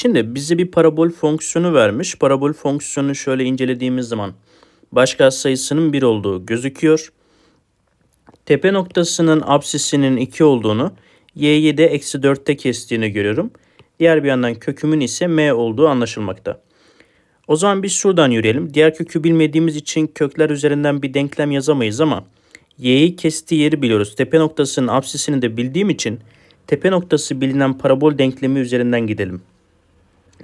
Şimdi bize bir parabol fonksiyonu vermiş. Parabol fonksiyonunu şöyle incelediğimiz zaman baş sayısının 1 olduğu gözüküyor. Tepe noktasının apsisinin 2 olduğunu, y'yi de eksi 4'te kestiğini görüyorum. Diğer bir yandan kökümün ise m olduğu anlaşılmakta. O zaman biz şuradan yürüyelim. Diğer kökü bilmediğimiz için kökler üzerinden bir denklem yazamayız ama y'yi kestiği yeri biliyoruz. Tepe noktasının apsisini de bildiğim için tepe noktası bilinen parabol denklemi üzerinden gidelim.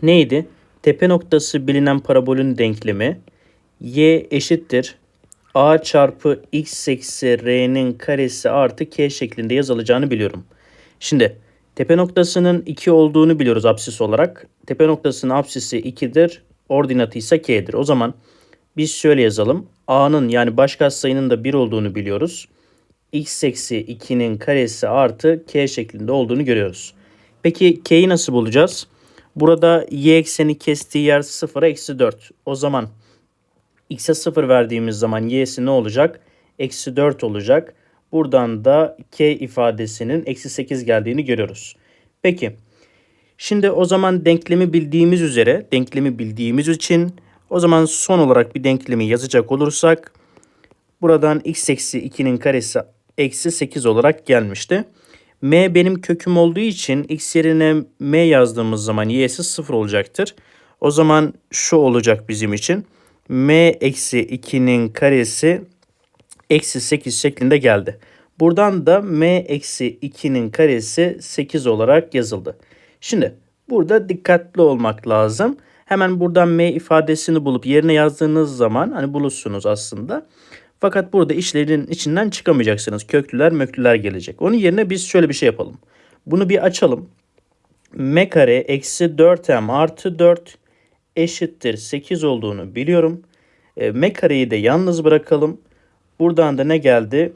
Neydi? Tepe noktası bilinen parabolün denklemi y eşittir a çarpı x eksi r'nin karesi artı k şeklinde yazılacağını biliyorum. Şimdi tepe noktasının 2 olduğunu biliyoruz apsis olarak. Tepe noktasının apsisi 2'dir, ordinatı ise k'dir. O zaman biz şöyle yazalım. a'nın yani baş sayının da 1 olduğunu biliyoruz. x eksi 2'nin karesi artı k şeklinde olduğunu görüyoruz. Peki k'yi nasıl bulacağız? Burada y ekseni kestiği yer 0'a eksi 4. O zaman x'e 0 verdiğimiz zaman y'si ne olacak? Eksi 4 olacak. Buradan da k ifadesinin eksi 8 geldiğini görüyoruz. Peki şimdi o zaman denklemi bildiğimiz üzere denklemi bildiğimiz için o zaman son olarak bir denklemi yazacak olursak buradan x eksi 2'nin karesi eksi 8 olarak gelmişti. M benim köküm olduğu için x yerine m yazdığımız zaman y'si 0 olacaktır. O zaman şu olacak bizim için m eksi 2'nin karesi eksi 8 şeklinde geldi. Buradan da m eksi 2'nin karesi 8 olarak yazıldı. Şimdi burada dikkatli olmak lazım. Hemen buradan m ifadesini bulup yerine yazdığınız zaman hani bulursunuz aslında. Fakat burada işlerin içinden çıkamayacaksınız. Köklüler möklüler gelecek. Onun yerine biz şöyle bir şey yapalım. Bunu bir açalım. m kare eksi 4m artı 4 eşittir 8 olduğunu biliyorum. E, m kareyi de yalnız bırakalım. Buradan da ne geldi?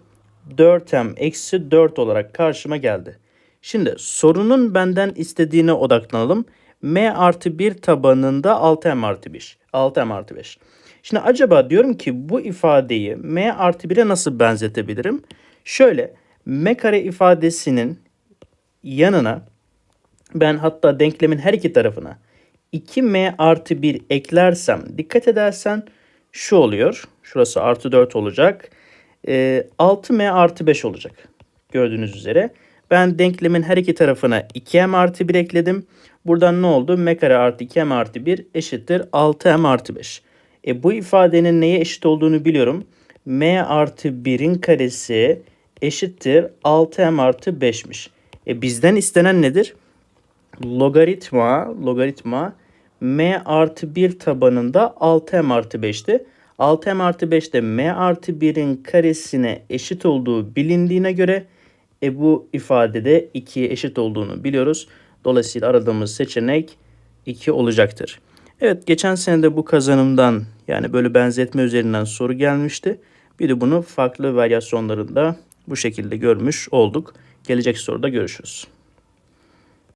4m eksi 4 olarak karşıma geldi. Şimdi sorunun benden istediğine odaklanalım. m artı 1 tabanında 6m artı 5. 6m artı 5. Şimdi acaba diyorum ki bu ifadeyi m artı 1'e nasıl benzetebilirim? Şöyle m kare ifadesinin yanına ben hatta denklemin her iki tarafına 2m artı 1 eklersem dikkat edersen şu oluyor. Şurası artı 4 olacak. E, 6m artı 5 olacak. Gördüğünüz üzere. Ben denklemin her iki tarafına 2m artı 1 ekledim. Buradan ne oldu? m kare artı 2m artı 1 eşittir 6m artı 5. E, bu ifadenin neye eşit olduğunu biliyorum. m artı 1'in karesi eşittir 6m artı 5'miş. E, bizden istenen nedir? Logaritma, logaritma m artı 1 tabanında 6m artı 5'ti. 6m artı 5 de m artı 1'in karesine eşit olduğu bilindiğine göre e, bu ifadede 2'ye eşit olduğunu biliyoruz. Dolayısıyla aradığımız seçenek 2 olacaktır. Evet geçen sene de bu kazanımdan yani böyle benzetme üzerinden soru gelmişti. Bir de bunu farklı varyasyonlarında bu şekilde görmüş olduk. Gelecek soruda görüşürüz.